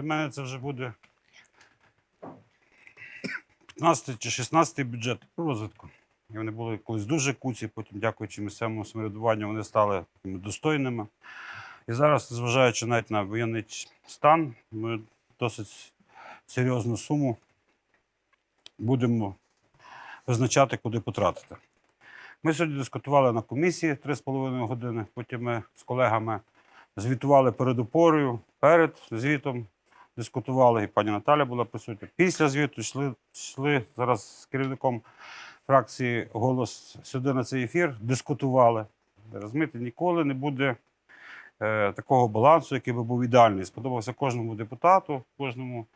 Для мене це вже буде 15 чи 16 бюджет розвитку. І вони були колись дуже куці, потім, дякуючи місцевому самоврядуванню, вони стали достойними. І зараз, зважаючи навіть на воєнний стан, ми досить серйозну суму будемо визначати, куди потратити. Ми сьогодні дискутували на комісії 3,5 години. Потім ми з колегами звітували перед опорою, перед звітом дискутували, і пані Наталя була присутня. Після звіту йшли, йшли зараз з керівником фракції голос сюди на цей ефір, дискутували. Розумієте, ніколи не буде е, такого балансу, який би був ідеальний. Сподобався кожному депутату, кожному.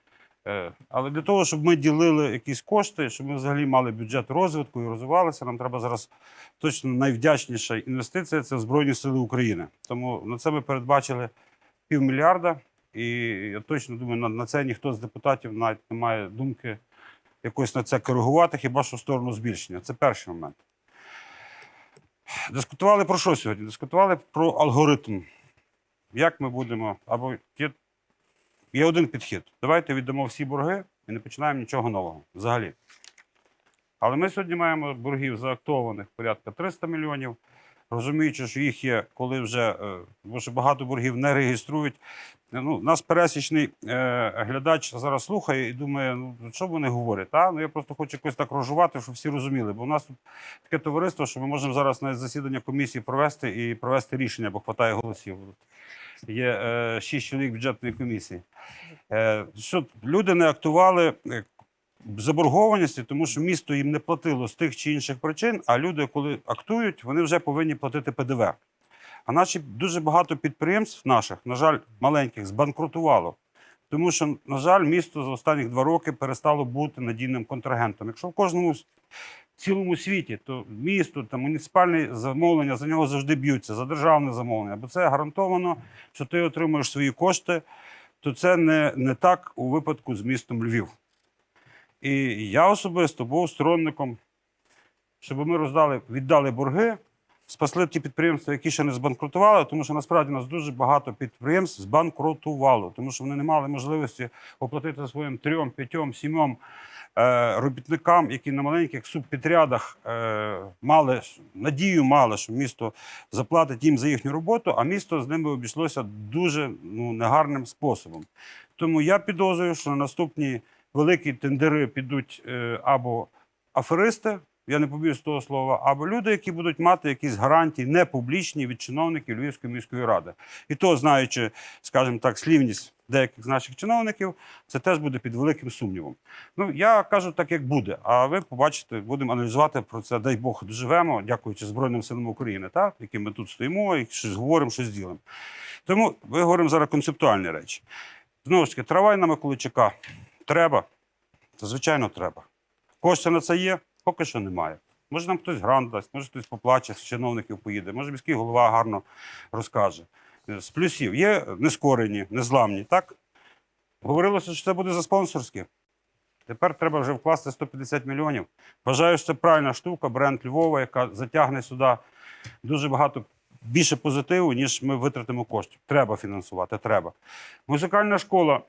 Е, але для того, щоб ми ділили якісь кошти, щоб ми взагалі мали бюджет розвитку і розвивалися, нам треба зараз точно найвдячніша інвестиція це в Збройні Сили України. Тому на це ми передбачили півмільярда. І я точно думаю, на, на це ніхто з депутатів навіть не має думки якось на це коригувати, хіба що в сторону збільшення. Це перший момент. Дискутували про що сьогодні? Дискутували про алгоритм. Як ми будемо, або є, є один підхід. Давайте віддамо всі борги і не починаємо нічого нового взагалі. Але ми сьогодні маємо боргів заактованих порядка 300 мільйонів. Розуміючи, що їх є, коли вже е, бо що багато боргів не реєструють. Е, Ну, нас пересічний е, глядач зараз слухає і думає, ну що вони говорять? Та? Ну я просто хочу якось так розжувати, щоб всі розуміли. Бо у нас тут таке товариство, що ми можемо зараз на засідання комісії провести і провести рішення, бо хватає голосів. Є е, шість чоловік бюджетної комісії. Е, що люди не актували е, заборгованості, тому що місто їм не платило з тих чи інших причин, а люди, коли актують, вони вже повинні платити ПДВ. А наші дуже багато підприємств наших, на жаль, маленьких, збанкрутувало. Тому що, на жаль, місто за останні два роки перестало бути надійним контрагентом. Якщо в кожному цілому світі, то місто та муніципальне замовлення за нього завжди б'ються, за державне замовлення, бо це гарантовано, що ти отримуєш свої кошти, то це не, не так у випадку з містом Львів. І я особисто був сторонником, щоб ми роздали, віддали борги, спасли ті підприємства, які ще не збанкрутували, тому що насправді у нас дуже багато підприємств збанкрутувало, тому що вони не мали можливості оплатити своїм трьом, п'ятьом, сімьом е, робітникам, які на маленьких субпідрядах е, мали надію, мали, що місто заплатить їм за їхню роботу, а місто з ними обійшлося дуже ну, негарним способом. Тому я підозрюю, що на наступні великі тендери підуть е, або аферисти, я не побоюсь того слова, або люди, які будуть мати якісь гарантії непублічні від чиновників Львівської міської ради. І то, знаючи, скажімо так, слівність деяких з наших чиновників, це теж буде під великим сумнівом. Ну, я кажу так, як буде. А ви побачите, будемо аналізувати про це, дай Бог, доживемо, дякуючи Збройним силам України, так, які ми тут стоїмо і щось говоримо, щось ділимо. Тому ми говоримо зараз концептуальні речі. Знову ж таки, трамвай на Миколайчука треба? Звичайно, треба. Кошти на це є, поки що немає. Може, нам хтось грант дасть, може хтось поплаче, з чиновників поїде, може міський голова гарно розкаже. З плюсів є нескорені, незламні, так? Говорилося, що це буде за спонсорське. Тепер треба вже вкласти 150 мільйонів. Вважаю, що це правильна штука, бренд Львова, яка затягне сюди дуже багато більше позитиву, ніж ми витратимо коштів. Треба фінансувати, треба. Музикальна школа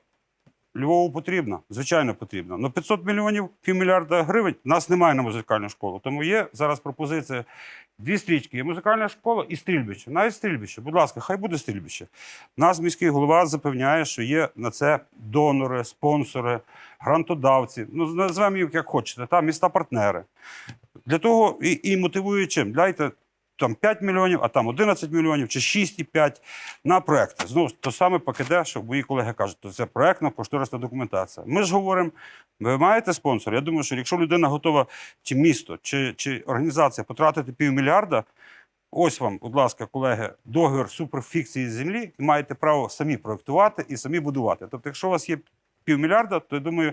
Львову потрібна, звичайно, потрібна. Ну 500 мільйонів, півмільярда гривень в нас немає на музикальну школу. Тому є зараз пропозиція. Дві стрічки. Є музикальна школа і стрільбище. Навіть стрільбище. Будь ласка, хай буде стрільбище. Нас міський голова запевняє, що є на це донори, спонсори, грантодавці. Ну, назвемо їх як хочете, та міста-партнери. Для того і, і мотивує чим? Дайте там 5 мільйонів, а там 11 мільйонів чи 6,5 на проекти. Знову то саме ПКД, що мої колеги кажуть, то це проектна кошторисна документація. Ми ж говоримо, ви маєте спонсор? Я думаю, що якщо людина готова, чи місто, чи, чи організація потратити півмільярда, ось вам, будь ласка, колеги, договір суперфікції землі, і маєте право самі проектувати і самі будувати. Тобто, якщо у вас є півмільярда, то я думаю.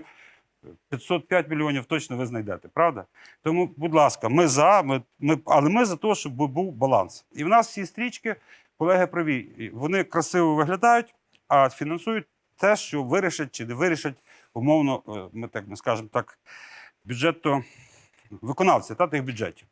505 мільйонів точно ви знайдете, правда? Тому, будь ласка, ми за, ми, ми, але ми за те, щоб був баланс. І в нас всі стрічки, колеги праві, вони красиво виглядають, а фінансують те, що вирішать чи не вирішать, умовно, е, ми так ми скажемо так, бюджетто виконавці та тих бюджетів.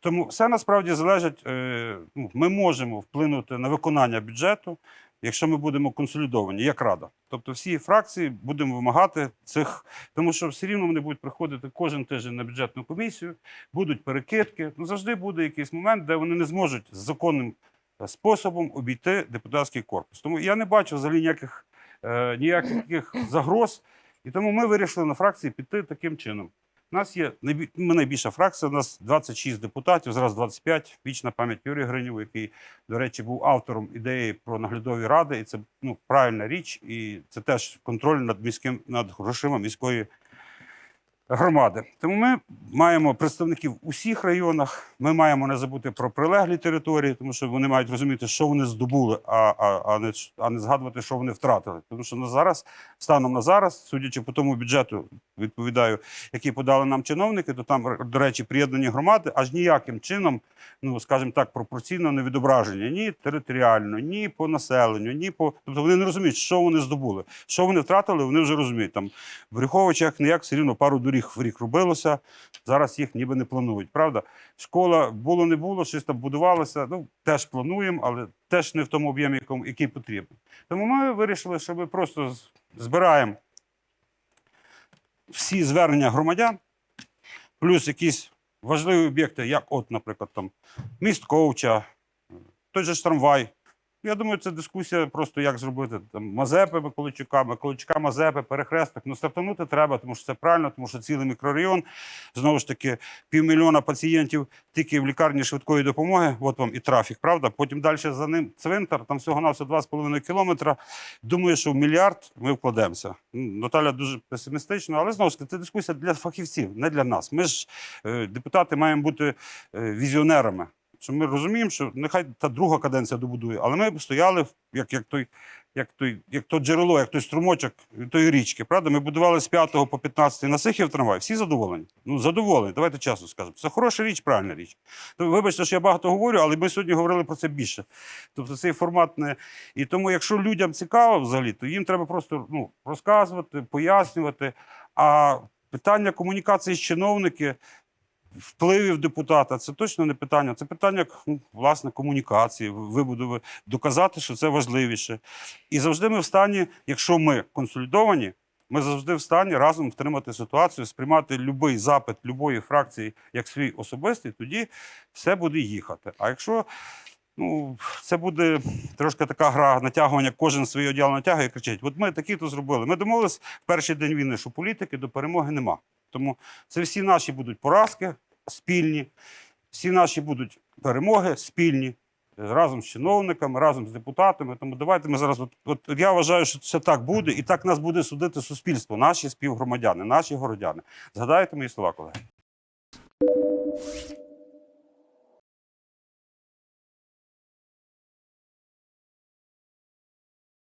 Тому все насправді залежить. е, ну, Ми можемо вплинути на виконання бюджету. Якщо ми будемо консолідовані, як рада. Тобто всі фракції будемо вимагати цих, тому що все рівно вони будуть приходити кожен тиждень на бюджетну комісію, будуть перекидки. Ну завжди буде якийсь момент, де вони не зможуть з законним е, способом обійти депутатський корпус. Тому я не бачу взагалі ніяких, е, ніяких загроз. І тому ми вирішили на фракції піти таким чином. У нас є ми найбільша фракція, у нас 26 депутатів, зараз 25. Вічна пам'ять Юрія Гринєва, який, до речі, був автором ідеї про наглядові ради. І це ну, правильна річ, і це теж контроль над міським над грошима міської громади. Тому ми маємо представників у всіх районах. Ми маємо не забути про прилеглі території, тому що вони мають розуміти, що вони здобули, а, а, а, не, а не згадувати, що вони втратили. Тому що на зараз, станом на зараз, судячи по тому бюджету, відповідаю, який подали нам чиновники, то там, до речі, приєднані громади аж ніяким чином, ну скажімо так, пропорційно не відображені ні територіально, ні по населенню, ні по тобто вони не розуміють, що вони здобули, що вони втратили. Вони вже розуміють. Там в Брюховичах ніяк все рівно пару доріг в рік робилося. Зараз їх ніби не планують. Правда, школа було не було, щось там будувалося. Ну теж плануємо, але теж не в тому об'ємі, який потрібен. Тому ми вирішили, що ми просто збираємо всі звернення громадян, плюс якісь важливі об'єкти, як, от, наприклад, там міст Ковча, той же ж трамвай. Я думаю, це дискусія просто як зробити там Мазепи Миколайчука, Миколайчука, Мазепи, перехресток. Ну, стартанути треба, тому що це правильно, тому що цілий мікрорайон, знову ж таки, півмільйона пацієнтів тільки в лікарні швидкої допомоги. От вам і трафік, правда? Потім далі за ним цвинтар, там всього на 2,5 кілометра. Думаю, що в мільярд ми вкладемося. Наталя дуже песимістична, але знову ж таки, це дискусія для фахівців, не для нас. Ми ж е, депутати маємо бути е, візіонерами. Що ми розуміємо, що нехай та друга каденція добудує, але ми стояли як, як, той, як, той, як то джерело, як той струмочок тої річки. Правда? Ми будували з 5 по 15 на Сихів трамвай. Всі задоволені. Ну, задоволені. Давайте чесно скажемо. Це хороша річ, правильна річ. То, вибачте, що я багато говорю, але ми сьогодні говорили про це більше. Тобто цей формат не. І тому, якщо людям цікаво взагалі, то їм треба просто ну, розказувати, пояснювати. А питання комунікації з чиновники впливів депутата це точно не питання. Це питання ну, власне комунікації, вибудови, доказати, що це важливіше. І завжди ми в стані, якщо ми консолідовані, ми завжди в стані разом втримати ситуацію, сприймати будь-який запит будь-якої фракції як свій особистий, тоді все буде їхати. А якщо ну, це буде трошки така гра натягування, кожен своє одіяло натягує і кричить: от ми такі то зробили. Ми домовились в перший день війни, що політики до перемоги нема. Тому це всі наші будуть поразки спільні, всі наші будуть перемоги спільні. е, Разом з чиновниками, разом з депутатами. Тому давайте ми зараз. От, от я вважаю, що це так буде, і так нас буде судити суспільство, наші співгромадяни, наші городяни. Згадайте мої слова, колеги.